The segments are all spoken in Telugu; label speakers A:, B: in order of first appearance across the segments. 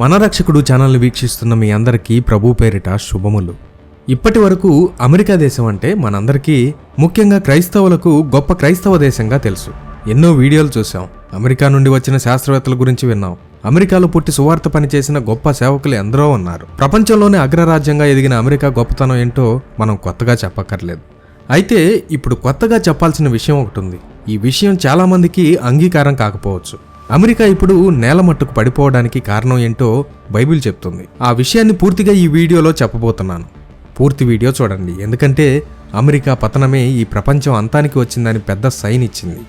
A: మన రక్షకుడు ఛానల్ని వీక్షిస్తున్న మీ అందరికీ ప్రభు పేరిట శుభములు. ఇప్పటి వరకు అమెరికా దేశం అంటే మనందరికీ ముఖ్యంగా క్రైస్తవులకు గొప్ప క్రైస్తవ దేశంగా తెలుసు. ఎన్నో వీడియోలు చూసాం అమెరికా నుండి వచ్చిన శాస్త్రవేత్తల గురించి విన్నాం. అమెరికాలో పుట్టి సువార్త పనిచేసిన గొప్ప సేవకులు ఎందరో ఉన్నారు. ప్రపంచంలోనే అగ్రరాజ్యంగా ఎదిగిన అమెరికా గొప్పతనం ఏంటో మనం కొత్తగా చెప్పక్కర్లేదు. అయితే ఇప్పుడు కొత్తగా చెప్పాల్సిన విషయం ఒకటి ఉంది. ఈ విషయం చాలామందికి అంగీకారం కాకపోవచ్చు. అమెరికా ఇప్పుడు నేల మట్టుకు పడిపోవడానికి కారణం ఏంటో బైబిల్ చెప్తుంది. ఆ విషయాన్ని పూర్తిగా ఈ వీడియోలో చెప్పబోతున్నాను. పూర్తి వీడియో చూడండి. ఎందుకంటే అమెరికా పతనమే ఈ ప్రపంచం అంతానికి వచ్చిందని పెద్ద సైన్ ఇచ్చింది.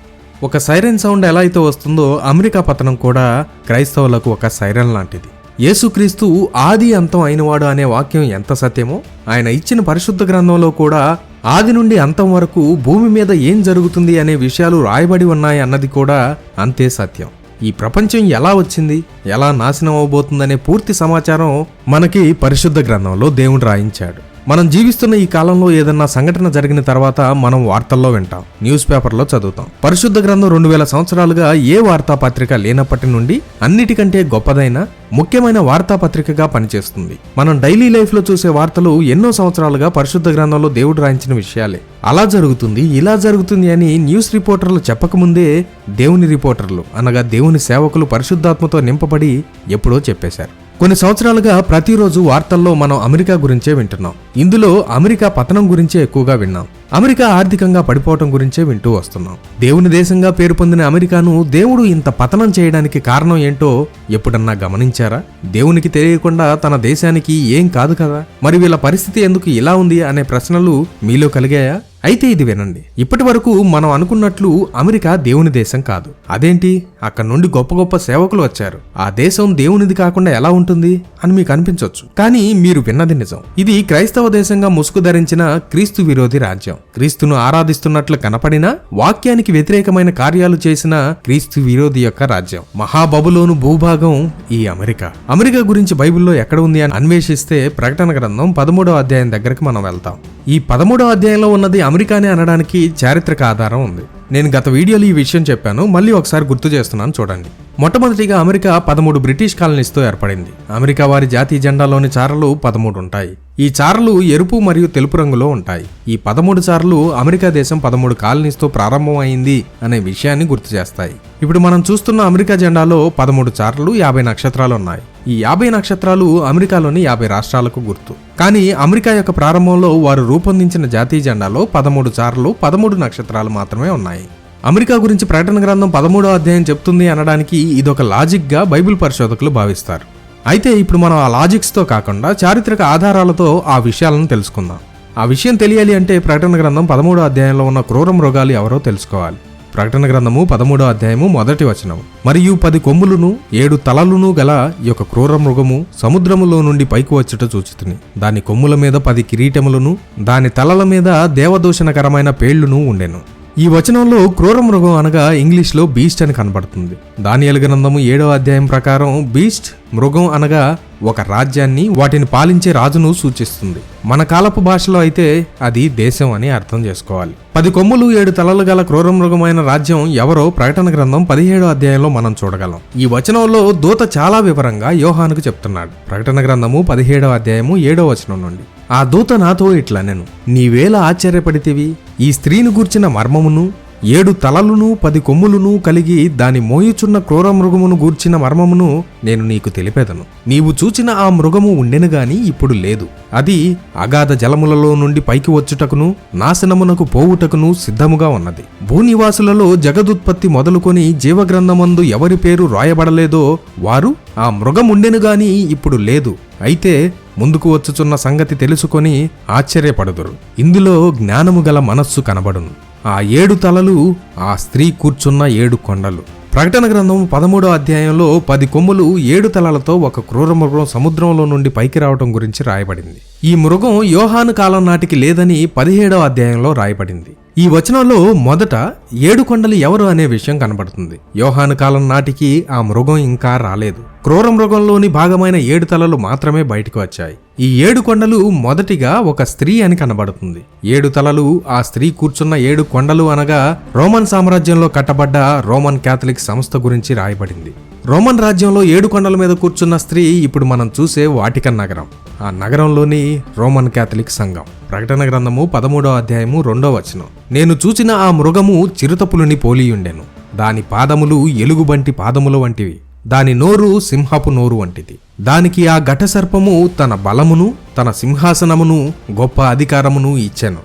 A: ఒక సైరన్ సౌండ్ ఎలా అయితే వస్తుందో అమెరికా పతనం కూడా క్రైస్తవులకు ఒక సైరన్ లాంటిది. యేసుక్రీస్తు ఆది అంతం అయినవాడు అనే వాక్యం ఎంత సత్యమో ఆయన ఇచ్చిన పరిశుద్ధ గ్రంథంలో కూడా ఆది నుండి అంతం వరకు భూమి మీద ఏం జరుగుతుంది అనే విషయాలు రాయబడి ఉన్నాయి అన్నది కూడా అంతే సత్యం. ఈ ప్రపంచం ఎలా వచ్చింది ఎలా నాశనం అవబోతుందనే పూర్తి సమాచారం మనకి పరిశుద్ధ గ్రంథంలో దేవుడు రాయించాడు. మనం జీవిస్తున్న ఈ కాలంలో ఏదన్నా సంఘటన జరిగిన తర్వాత మనం వార్తల్లో వింటాం. న్యూస్ పేపర్లో చదువుతాం. పరిశుద్ధ గ్రంథం రెండు వేల సంవత్సరాలుగా ఏ వార్తాపత్రిక లేనప్పటి నుండి అన్నిటికంటే గొప్పదైన ముఖ్యమైన వార్తాపత్రికగా పనిచేస్తుంది. మనం డైలీ లైఫ్లో చూసే వార్తలు ఎన్నో సంవత్సరాలుగా పరిశుద్ధ గ్రంథంలో దేవుడు రాయించిన విషయాలే. అలా జరుగుతుంది ఇలా జరుగుతుంది అని న్యూస్ రిపోర్టర్లు చెప్పకముందే దేవుని రిపోర్టర్లు అనగా దేవుని సేవకులు పరిశుద్ధాత్మతో నింపబడి ఎప్పుడో చెప్పేశారు. కొన్ని సంవత్సరాలుగా ప్రతిరోజు వార్తల్లో మనం అమెరికా గురించే వింటున్నాం. ఇందులో అమెరికా పతనం గురించే ఎక్కువగా విన్నాం. అమెరికా ఆర్థికంగా పడిపోవటం గురించే వింటూ వస్తున్నాం. దేవుని దేశంగా పేరు పొందిన అమెరికాను దేవుడు ఇంత పతనం చేయడానికి కారణం ఏంటో ఎప్పుడన్నా గమనించారా? దేవునికి తెలియకుండా తన దేశానికి ఏం కాదు కదా? మరి వీళ్ళ పరిస్థితి ఎందుకు ఇలా ఉంది అనే ప్రశ్నలు మీలో కలిగాయా? అయితే ఇది వినండి. ఇప్పటి వరకు మనం అనుకున్నట్లు అమెరికా దేవుని దేశం కాదు. అదేంటి? అక్కడ నుండి గొప్ప గొప్ప సేవకులు వచ్చారు. ఆ దేశం దేవునిది కాకుండా ఎలా ఉంటుంది అని మీకు అనిపించవచ్చు కానీ మీరు విన్నది నిజం. ఇది క్రైస్తవ దేశంగా ముసుగు ధరించిన క్రీస్తు విరోధి రాజ్యం. క్రీస్తును ఆరాధిస్తున్నట్లు కనపడినా వాక్యానికి వ్యతిరేకమైన కార్యాలు చేసిన క్రీస్తు విరోధి యొక్క రాజ్యం. మహాబబులోను భూభాగం ఈ అమెరికా. అమెరికా గురించి బైబిల్లో ఎక్కడ ఉంది అని అన్వేషిస్తే ప్రకటన గ్రంథం పదమూడవ అధ్యాయం దగ్గరకు మనం వెళ్తాం. ఈ పదమూడవ అధ్యాయంలో ఉన్నది అమెరికానే అనడానికి చారిత్రక ఆధారం ఉంది. నేను గత వీడియోలో ఈ విషయం చెప్పాను మళ్ళీ ఒకసారి గుర్తు చేస్తున్నాను చూడండి. మొట్టమొదటిగా అమెరికా పదమూడు బ్రిటిష్ కాలనీస్తో ఏర్పడింది. అమెరికా వారి జాతీయ జెండాలోని చారలు పదమూడు ఉంటాయి. ఈ చారలు ఎరుపు మరియు తెలుపు రంగులో ఉంటాయి. ఈ పదమూడు చారలు అమెరికా దేశం పదమూడు కాలనీస్తో ప్రారంభమైంది అనే విషయాన్ని గుర్తు చేస్తాయి. ఇప్పుడు మనం చూస్తున్న అమెరికా జెండాలో పదమూడు చారలు యాభై నక్షత్రాలు ఉన్నాయి. ఈ యాభై నక్షత్రాలు అమెరికాలోని యాభై రాష్ట్రాలకు గుర్తు. కానీ అమెరికా యొక్క ప్రారంభంలో వారు రూపొందించిన జాతీయ జెండాలో పదమూడు సార్లు పదమూడు నక్షత్రాలు మాత్రమే ఉన్నాయి. అమెరికా గురించి ప్రకటన గ్రంథం పదమూడో అధ్యాయం చెప్తుంది అనడానికి ఇదొక లాజిక్గా బైబిల్ పరిశోధకులు భావిస్తారు. అయితే ఇప్పుడు మనం ఆ లాజిక్స్తో కాకుండా చారిత్రక ఆధారాలతో ఆ విషయాలను తెలుసుకుందాం. ఆ విషయం తెలియాలి అంటే ప్రకటన గ్రంథం పదమూడో అధ్యాయంలో ఉన్న క్రూర మృగాలు ఎవరో తెలుసుకోవాలి. ప్రకటన గ్రంథము పదమూడో అధ్యాయము మొదటి వచనం మరియు పది కొమ్ములును ఏడు తలలును గల ఈ యొక్క క్రూర మృగము సముద్రములో నుండి పైకి వచ్చుట చూచుతుని. దాని కొమ్ముల మీద పది కిరీటములను దాని తలల మీద దేవదూషణకరమైన పేళ్ళును ఉండెను. ఈ వచనంలో క్రూర మృగం అనగా ఇంగ్లీష్లో బీస్ట్ అని కనబడుతుంది. దానియలు గ్రంథము ఏడవ అధ్యాయం ప్రకారం బీస్ట్ మృగం అనగా ఒక రాజ్యాన్ని వాటిని పాలించే రాజును సూచిస్తుంది. మన కాలపు భాషలో అయితే అది దేశం అని అర్థం చేసుకోవాలి. పది కొమ్ములు ఏడు తలలు గల క్రూర మృగమైన రాజ్యం ఎవరో ప్రకటన గ్రంథం పదిహేడో అధ్యాయంలో మనం చూడగలం. ఈ వచనంలో దూత చాలా వివరంగా యోహానుకు చెప్తున్నాడు. ప్రకటన గ్రంథము పదిహేడవ అధ్యాయము ఏడో వచనం నుండి. ఆ దూత నాతో ఇట్లా నేను నీవేలా ఆశ్చర్యపడితివి? ఈ స్త్రీని గూర్చిన మర్మమును ఏడు తలలును పది కొమ్ములును కలిగి దాని మోయుచున్న క్రూర మృగమును గూర్చిన మర్మమును నేను నీకు తెలిపేదను. నీవు చూచిన ఆ మృగము ఉండెను గాని ఇప్పుడు లేదు. అది అగాధ జలములలో నుండి పైకి వచ్చుటకును నాశనమునకు పోవుటకును సిద్ధముగా ఉన్నది. భూనివాసులలో జగదుత్పత్తి మొదలుకొని జీవగ్రంథమందు ఎవరి పేరు రాయబడలేదో వారు ఆ మృగముండెను గాని ఇప్పుడు లేదు. అయితే ముందుకు వచ్చుచున్న సంగతి తెలుసుకొని ఆశ్చర్యపడుదురు. ఇందులో జ్ఞానము గల మనస్సు కనబడును. ఆ ఏడు తలలు ఆ స్త్రీ కూర్చున్న ఏడు కొండలు. ప్రకటన గ్రంథం పదమూడో అధ్యాయంలో పది కొమ్ములు ఏడు తలలతో ఒక క్రూర మృగం సముద్రంలో నుండి పైకి రావటం గురించి రాయబడింది. ఈ మృగం యోహాను కాలం నాటికి లేదని పదిహేడవ అధ్యాయంలో రాయబడింది. ఈ వచనంలో మొదట ఏడు కొండలు ఎవరు అనే విషయం కనబడుతుంది. యోహాను కాలం నాటికి ఆ మృగం ఇంకా రాలేదు. క్రూర మృగంలోని భాగమైన ఏడు తలలు మాత్రమే బయటకు వచ్చాయి. ఈ ఏడు కొండలు మొదటిగా ఒక స్త్రీ అని కనబడుతుంది. ఏడు తలలు ఆ స్త్రీ కూర్చున్న ఏడు కొండలు అనగా రోమన్ సామ్రాజ్యంలో కట్టబడ్డ రోమన్ క్యాథలిక్ సంస్థ గురించి రాయబడింది. రోమన్ రాజ్యంలో ఏడు కొండల మీద కూర్చున్న స్త్రీ ఇప్పుడు మనం చూసే వాటికన్ నగరం. ఆ నగరంలోని రోమన్ క్యాథలిక్ సంఘం. ప్రకటన గ్రంథము పదమూడో అధ్యాయము రెండో వచనం. నేను చూచిన ఆ మృగము చిరుతపులుని పోలియుండెను దాని పాదములు ఎలుగుబంటి పాదముల వంటివి. దాని నోరు సింహపు నోరు వంటిది. దానికి ఆ ఘటసర్పము తన బలమును తన సింహాసనమును గొప్ప అధికారమును ఇచ్చెను.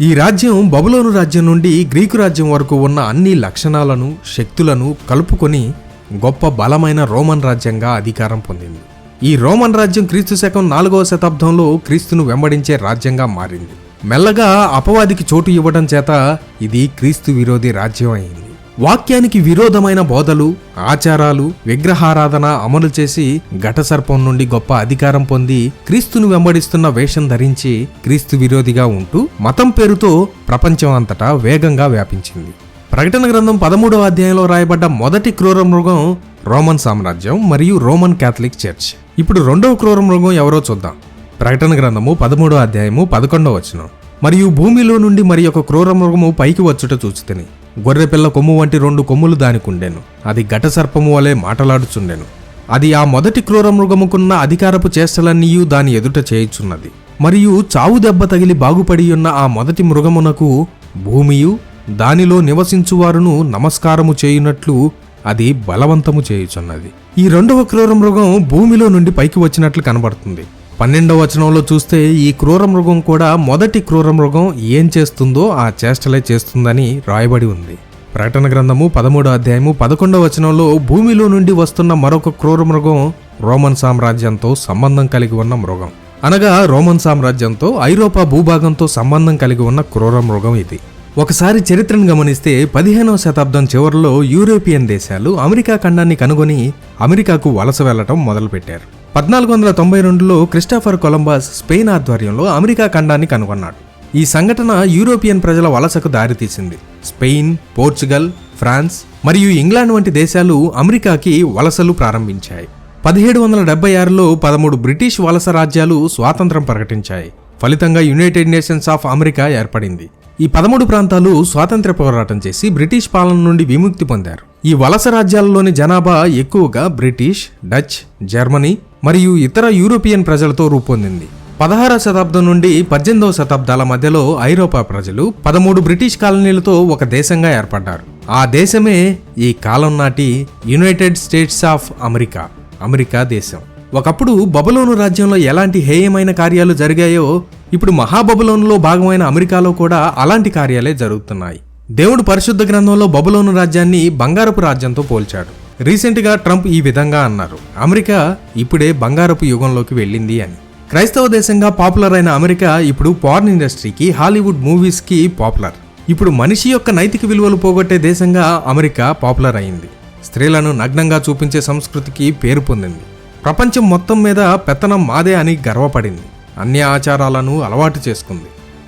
A: ఈ రాజ్యం బబులోను రాజ్యం నుండి గ్రీకు రాజ్యం వరకు ఉన్న అన్ని లక్షణాలను శక్తులను కలుపుకొని గొప్ప బలమైన రోమన్ రాజ్యంగా అధికారం పొందింది. ఈ రోమన్ రాజ్యం క్రీస్తు శకం నాలుగవ శతాబ్దంలో క్రీస్తును వెంబడించే రాజ్యంగా మారింది. మెల్లగా అపవాదికి చోటు ఇవ్వడం చేత ఇది క్రీస్తు విరోధి రాజ్యం అయింది. వాక్యానికి విరోధమైన బోధలు ఆచారాలు విగ్రహారాధన అమలు చేసి ఘటసర్పం నుండి గొప్ప అధికారం పొంది క్రీస్తును వెంబడిస్తున్న వేషం ధరించి క్రీస్తు విరోధిగా ఉంటూ మతం పేరుతో ప్రపంచం అంతటా వేగంగా వ్యాపించింది. ప్రకటన గ్రంథం పదమూడవ అధ్యాయంలో రాయబడ్డ మొదటి క్రూర మృగం రోమన్ సామ్రాజ్యం మరియు రోమన్ క్యాథలిక్ చర్చ్. ఇప్పుడు రెండవ క్రూర మృగం ఎవరో చూద్దాం. ప్రకటన గ్రంథము పదమూడవ అధ్యాయము పదకొండవ వచనం. మరియు భూమిలో నుండి మరి ఒక క్రూర మృగము పైకి వచ్చుట చూచితిని. గొర్రెపిల్ల కొమ్ము వంటి రెండు కొమ్ములు దానికుండెను. అది ఘట సర్పము వలె మాటలాడుచుండెను. అది ఆ మొదటి క్రూర మృగముకున్న అధికారపు చేష్టలన్నీయు దాని ఎదుట చేయుచున్నది. మరియు చావు దెబ్బ తగిలి బాగుపడి ఉన్న ఆ మొదటి మృగమునకు భూమియు దానిలో నివసించువారును నమస్కారము చేయునట్లు అది బలవంతము చేయుచున్నది. ఈ రెండవ క్రూర మృగం భూమిలో నుండి పైకి వచ్చినట్లు కనబడుతుంది. పన్నెండవ వచనంలో చూస్తే ఈ క్రూర మృగం కూడా మొదటి క్రూర మృగం ఏం చేస్తుందో ఆ చేష్టలే చేస్తుందని రాయబడి ఉంది. ప్రకటన గ్రంథము పదమూడో అధ్యాయము పదకొండవ వచనంలో భూమిలో నుండి వస్తున్న మరొక క్రూర మృగం రోమన్ సామ్రాజ్యంతో సంబంధం కలిగి ఉన్న మృగం. అనగా రోమన్ సామ్రాజ్యంతో ఐరోపా భూభాగంతో సంబంధం కలిగి ఉన్న క్రూర మృగం ఇది. ఒకసారి చరిత్రను గమనిస్తే పదిహేనవ శతాబ్దం చివరిలో యూరోపియన్ దేశాలు అమెరికా ఖండాన్ని కనుగొని అమెరికాకు వలస వెళ్ళటం మొదలుపెట్టారు. పద్నాలుగు వందల తొంభై రెండులో క్రిస్టాఫర్ కొలంబస్ స్పెయిన్ ఆధ్వర్యంలో అమెరికా ఖండాన్ని కనుగొన్నాడు. ఈ సంఘటన యూరోపియన్ ప్రజల వలసకు దారితీసింది. స్పెయిన్ పోర్చుగల్ ఫ్రాన్స్ మరియు ఇంగ్లాండ్ వంటి దేశాలు అమెరికాకి వలసలు ప్రారంభించాయి. పదిహేడు వందల డెబ్బై ఆరులో పదమూడు బ్రిటిష్ వలస రాజ్యాలు స్వాతంత్రం ప్రకటించాయి. ఫలితంగా యునైటెడ్ నేషన్స్ ఆఫ్ అమెరికా ఏర్పడింది. ఈ పదమూడు ప్రాంతాలు స్వాతంత్ర్య పోరాటం చేసి బ్రిటిష్ పాలన నుండి విముక్తి పొందారు. ఈ వలస రాజ్యాలలోని జనాభా ఎక్కువగా బ్రిటిష్ డచ్ జర్మనీ మరియు ఇతర యూరోపియన్ ప్రజలతో రూపొందింది. పదహారవ శతాబ్దం నుండి పద్దెనిమిదవ శతాబ్దాల మధ్యలో ఐరోపా ప్రజలు పదమూడు బ్రిటిష్ కాలనీలతో ఒక దేశంగా ఏర్పడ్డారు. ఆ దేశమే ఈ కాలం నాటి United States of America America దేశం. ఒకప్పుడు బబులోను రాజ్యంలో ఎలాంటి హేయమైన కార్యాలు జరిగాయో ఇప్పుడు మహాబబులోనులో భాగమైన అమెరికాలో కూడా అలాంటి కార్యాలే జరుగుతున్నాయి. దేవుడు పరిశుద్ధ గ్రంథంలో బబులోను రాజ్యాన్ని బంగారపు రాజ్యంతో పోల్చాడు. రీసెంట్గా ట్రంప్ ఈ విధంగా అన్నారు. అమెరికా ఇప్పుడే బంగారపు యుగంలోకి వెళ్ళింది అని. క్రైస్తవ దేశంగా పాపులర్ అయిన అమెరికా ఇప్పుడు పార్న్ ఇండస్ట్రీకి హాలీవుడ్ మూవీస్కి పాపులర్. ఇప్పుడు మనిషి యొక్క నైతిక విలువలు పోగొట్టే దేశంగా అమెరికా పాపులర్ అయింది. స్త్రీలను నగ్నంగా చూపించే సంస్కృతికి పేరు పొందింది. ప్రపంచం మొత్తం మీద పెత్తనం మాదే అని గర్వపడింది. అన్ని ఆచారాలను అలవాటు చేసుకుంది.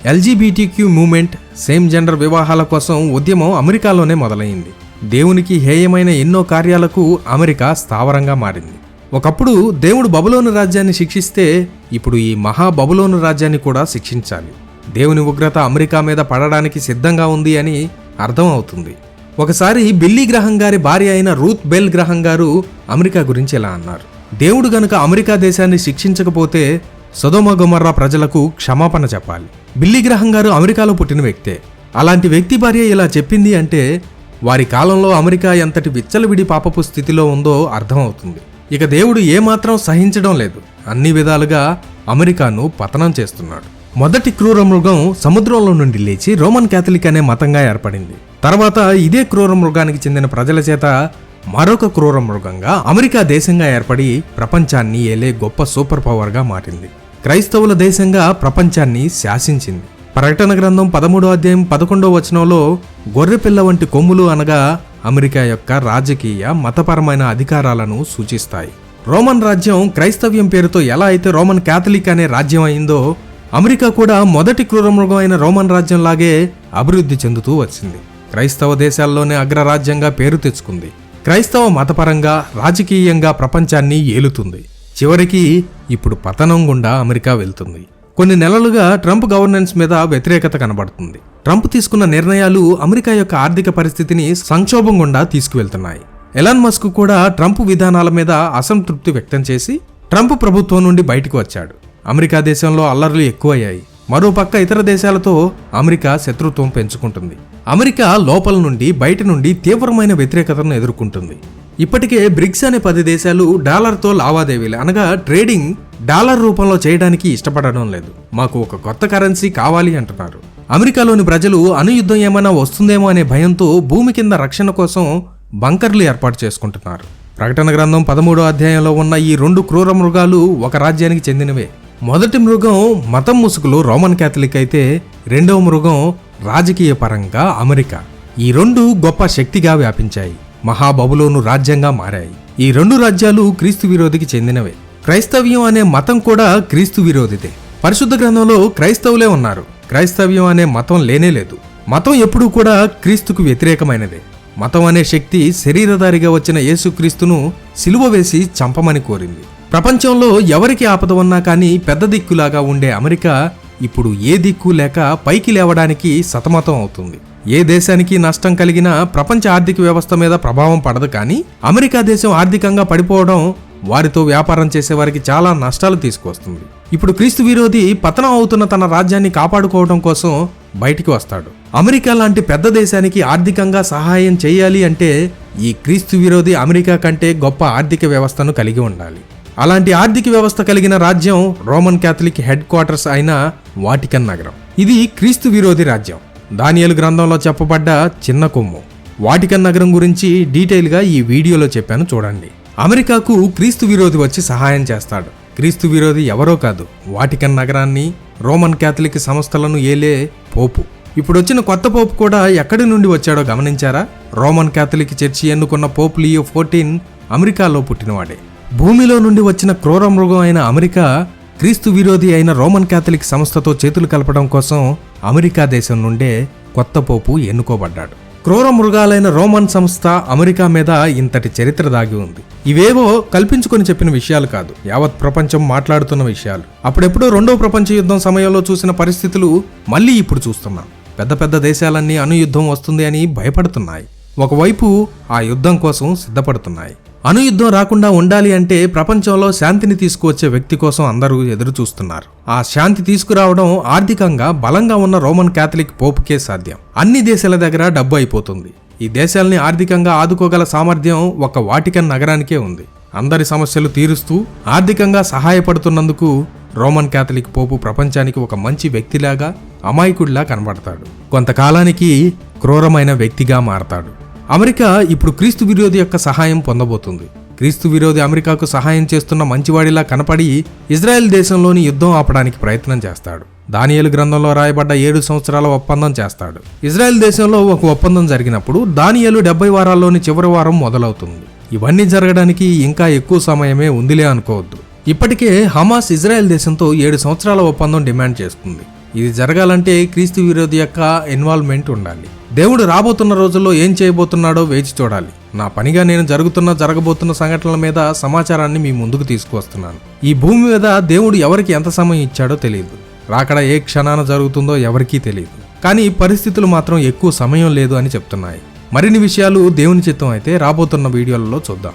A: ఎల్జీబీటీక్యూ మూమెంట్ సేమ్ జెండర్ వివాహాల కోసం ఉద్యమం అమెరికాలోనే మొదలైంది. దేవునికి హేయమైన ఎన్నో కార్యాలకు అమెరికా స్థావరంగా మారింది. ఒకప్పుడు దేవుడు బబులోను రాజ్యాన్ని శిక్షిస్తే ఇప్పుడు ఈ మహా బబులోను రాజ్యాన్ని కూడా శిక్షించాలి. దేవుని ఉగ్రత అమెరికా మీద పడడానికి సిద్ధంగా ఉంది అని అర్థం అవుతుంది. ఒకసారి బిల్లీ గ్రహం గారి భార్య అయిన రూత్ బెల్ గ్రహం గారు అమెరికా గురించి ఇలా అన్నారు? దేవుడు గనుక అమెరికా దేశాన్ని శిక్షించకపోతే సదోమ గొమర్రా ప్రజలకు క్షమాపణ చెప్పాలి. బిల్లీ గ్రహం గారు అమెరికాలో పుట్టిన వ్యక్తే. అలాంటి వ్యక్తి భార్య ఇలా చెప్పింది అంటే వారి కాలంలో అమెరికా ఎంతటి విచ్చలవిడి పాపపు స్థితిలో ఉందో అర్థమవుతుంది. ఇక దేవుడు ఏమాత్రం సహించడం లేదు. అన్ని విధాలుగా అమెరికాను పతనం చేస్తున్నాడు. మొదటి క్రూర మృగం సముద్రంలో నుండి లేచి రోమన్ క్యాథలిక్ అనే మతంగా ఏర్పడింది. తర్వాత ఇదే క్రూర మృగానికి చెందిన ప్రజల చేత మరొక క్రూర మృగంగా అమెరికా దేశంగా ఏర్పడి ప్రపంచాన్ని ఏలే గొప్ప సూపర్ పవర్గా మారింది. క్రైస్తవుల దేశంగా ప్రపంచాన్ని శాసించింది. ప్రకటన గ్రంథం పదమూడో అధ్యాయం పదకొండో వచనంలో గొర్రెపిల్ల వంటి కొమ్ములు అనగా అమెరికా యొక్క రాజకీయ మతపరమైన అధికారాలను సూచిస్తాయి. రోమన్ రాజ్యం క్రైస్తవ్యం పేరుతో ఎలా అయితే రోమన్ క్యాథలిక్ అనే రాజ్యం అయిందో అమెరికా కూడా మొదటి క్రూరమృగమైన రోమన్ రాజ్యంలాగే అభివృద్ధి చెందుతూ వచ్చింది. క్రైస్తవ దేశాల్లోనే అగ్రరాజ్యంగా పేరు తెచ్చుకుంది. క్రైస్తవ మతపరంగా రాజకీయంగా ప్రపంచాన్ని ఏలుతుంది. చివరికి ఇప్పుడు పతనం గుండా అమెరికా వెళ్తుంది. కొన్ని నెలలుగా ట్రంప్ గవర్నెన్స్ మీద వ్యతిరేకత కనబడుతుంది. ట్రంప్ తీసుకున్న నిర్ణయాలు అమెరికా యొక్క ఆర్థిక పరిస్థితిని సంక్షోభం గుండా తీసుకువెళ్తున్నాయి. ఎలాన్ మస్క్ కూడా ట్రంప్ విధానాల మీద అసంతృప్తి వ్యక్తం చేసి ట్రంప్ ప్రభుత్వం నుండి బయటకు వచ్చాడు. అమెరికా దేశంలో అల్లర్లు ఎక్కువయ్యాయి. మరోపక్క ఇతర దేశాలతో అమెరికా శత్రుత్వం పెంచుకుంటుంది. అమెరికా లోపల నుండి బయట నుండి తీవ్రమైన వ్యతిరేకతను ఎదుర్కొంటుంది. ఇప్పటికే బ్రిక్స్ అనే పది దేశాలు డాలర్తో లావాదేవీలు. అనగా ట్రేడింగ్ డాలర్ రూపంలో చేయడానికి ఇష్టపడడం లేదు. మాకు ఒక కొత్త కరెన్సీ కావాలి అంటున్నారు. అమెరికాలోని ప్రజలు అణుయుద్ధం ఏమైనా వస్తుందేమో అనే భయంతో భూమి కింద రక్షణ కోసం బంకర్లు ఏర్పాటు చేసుకుంటున్నారు. ప్రకటన గ్రంథం పదమూడో అధ్యాయంలో ఉన్న ఈ రెండు క్రూర మృగాలు ఒక రాజ్యానికి చెందినవే. మొదటి మృగం మతం ముసుగులో రోమన్ క్యాథలిక్ అయితే రెండవ మృగం రాజకీయ పరంగా అమెరికా. ఈ రెండు గొప్ప శక్తిగా వ్యాపించాయి. మహాబబులోను రాజ్యంగా మారాయి. ఈ రెండు రాజ్యాలు క్రీస్తు విరోధికి చెందినవే. క్రైస్తవ్యం అనే మతం కూడా క్రీస్తు విరోధితే పరిశుద్ధ గ్రంథంలో క్రైస్తవులే ఉన్నారు. క్రైస్తవ్యం అనే మతం లేనే లేదు. మతం ఎప్పుడూ కూడా క్రీస్తుకు వ్యతిరేకమైనదే. మతం అనే శక్తి శరీరధారిగా వచ్చిన యేసుక్రీస్తును సిలువ వేసి చంపమని కోరింది. ప్రపంచంలో ఎవరికి ఆపద ఉన్నా కానీ పెద్ద దిక్కులాగా ఉండే అమెరికా ఇప్పుడు ఏ దిక్కు లేక పైకి లేవడానికి సతమతం అవుతుంది. ఏ దేశానికి నష్టం కలిగినా ప్రపంచ ఆర్థిక వ్యవస్థ మీద ప్రభావం పడదు కానీ అమెరికా దేశం ఆర్థికంగా పడిపోవడం వారితో వ్యాపారం చేసే వారికి చాలా నష్టాలు తీసుకువస్తుంది. ఇప్పుడు క్రీస్తు విరోధి పతనం అవుతున్న తన రాజ్యాన్ని కాపాడుకోవడం కోసం బయటికి వస్తాడు. అమెరికా లాంటి పెద్ద దేశానికి ఆర్థికంగా సహాయం చేయాలి అంటే ఈ క్రీస్తు విరోధి అమెరికా కంటే గొప్ప ఆర్థిక వ్యవస్థను కలిగి ఉండాలి. అలాంటి ఆర్థిక వ్యవస్థ కలిగిన రాజ్యం రోమన్ క్యాథలిక్ హెడ్ క్వార్టర్స్ అయిన వాటికన్ నగరం. ఇది క్రీస్తు విరోధి రాజ్యం. దానియలు గ్రంథంలో చెప్పబడ్డ చిన్న కొమ్ము. వాటికన్ నగరం గురించి డీటెయిల్గా ఈ వీడియోలో చెప్పాను చూడండి. అమెరికాకు క్రీస్తు విరోధి వచ్చి సహాయం చేస్తాడు. క్రీస్తు విరోధి ఎవరో కాదు. వాటికన్ నగరాన్ని రోమన్ క్యాథలిక్ సంస్థలను ఏలే పోపు. ఇప్పుడు వచ్చిన కొత్త పోపు కూడా ఎక్కడి నుండి వచ్చాడో గమనించారా? రోమన్ క్యాథలిక్ చర్చి ఎన్నుకున్న పోపు లియో ఫోర్టీన్ అమెరికాలో పుట్టినవాడే. భూమిలో నుండి వచ్చిన క్రూర మృగం అయిన అమెరికా క్రీస్తు విరోధి అయిన రోమన్ క్యాథలిక్ సంస్థతో చేతులు కలపడం కోసం అమెరికా దేశం నుండే కొత్త పోపు ఎన్నుకోబడ్డాడు. క్రూర మృగాలైన రోమన్ సంస్థ అమెరికా మీద ఇంతటి చరిత్ర దాగి ఉంది. ఇవేవో కల్పించుకొని చెప్పిన విషయాలు కాదు యావత్ ప్రపంచం మాట్లాడుతున్న విషయాలు. అప్పుడెప్పుడో రెండో ప్రపంచ యుద్ధం సమయంలో చూసిన పరిస్థితులు మళ్ళీ ఇప్పుడు చూస్తున్నాం. పెద్ద పెద్ద దేశాలన్నీ అణుయుద్ధం వస్తుంది అని భయపడుతున్నాయి. ఒకవైపు ఆ యుద్ధం కోసం సిద్ధపడుతున్నాయి. అణుయుద్ధం రాకుండా ఉండాలి అంటే ప్రపంచంలో శాంతిని తీసుకువచ్చే వ్యక్తి కోసం అందరూ ఎదురు చూస్తున్నారు ఆ శాంతి తీసుకురావడం ఆర్థికంగా బలంగా ఉన్న రోమన్ క్యాథలిక్ పోపుకే సాధ్యం. అన్ని దేశాల దగ్గర డబ్బు అయిపోతుంది. ఈ దేశాల్ని ఆర్థికంగా ఆదుకోగల సామర్థ్యం ఒక వాటికన్ నగరానికే ఉంది. అందరి సమస్యలు తీరుస్తూ ఆర్థికంగా సహాయపడుతున్నందుకు రోమన్ క్యాథలిక్ పోపు ప్రపంచానికి ఒక మంచి వ్యక్తిలాగా అమాయకుడిలా కనబడతాడు. కొంతకాలానికి క్రూరమైన వ్యక్తిగా మారతాడు. అమెరికా ఇప్పుడు క్రీస్తు విరోధి యొక్క సహాయం పొందబోతుంది. క్రీస్తు విరోధి అమెరికాకు సహాయం చేస్తున్న మంచివాడిలా కనపడి ఇజ్రాయెల్ దేశంలోని యుద్ధం ఆపడానికి ప్రయత్నం చేస్తాడు. దానియేలు గ్రంథంలో రాయబడ్డ ఏడు సంవత్సరాల ఒప్పందం చేస్తాడు. ఇజ్రాయెల్ దేశంలో ఒక ఒప్పందం జరిగినప్పుడు దానియేలు డెబ్బై వారాల్లోని చివరి వారం మొదలవుతుంది. ఇవన్నీ జరగడానికి ఇంకా ఎక్కువ సమయమే ఉందిలే అనుకోవద్దు. ఇప్పటికే హమాస్ ఇజ్రాయెల్ దేశంతో ఏడు సంవత్సరాల ఒప్పందం డిమాండ్ చేస్తుంది. ఇది జరగాలంటే క్రీస్తు విరోధి యొక్క ఇన్వాల్వ్మెంట్ ఉండాలి. దేవుడు రాబోతున్న రోజుల్లో ఏం చేయబోతున్నాడో వేచి చూడాలి. నా పనిగా నేను జరుగుతున్న జరగబోతున్న సంఘటనల మీద సమాచారాన్ని మీ ముందుకు తీసుకువస్తున్నాను. ఈ భూమి మీద దేవుడు ఎవరికి ఎంత సమయం ఇచ్చాడో తెలియదు. రాకడ ఏ క్షణాన జరుగుతుందో ఎవరికీ తెలియదు. కానీ పరిస్థితులు మాత్రం ఎక్కువ సమయం లేదు అని చెప్తున్నాయి. మరిన్ని విషయాలు దేవుని చిత్తం అయితే రాబోతున్న వీడియోలలో చూద్దాం.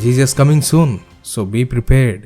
A: Jesus coming soon so be prepared.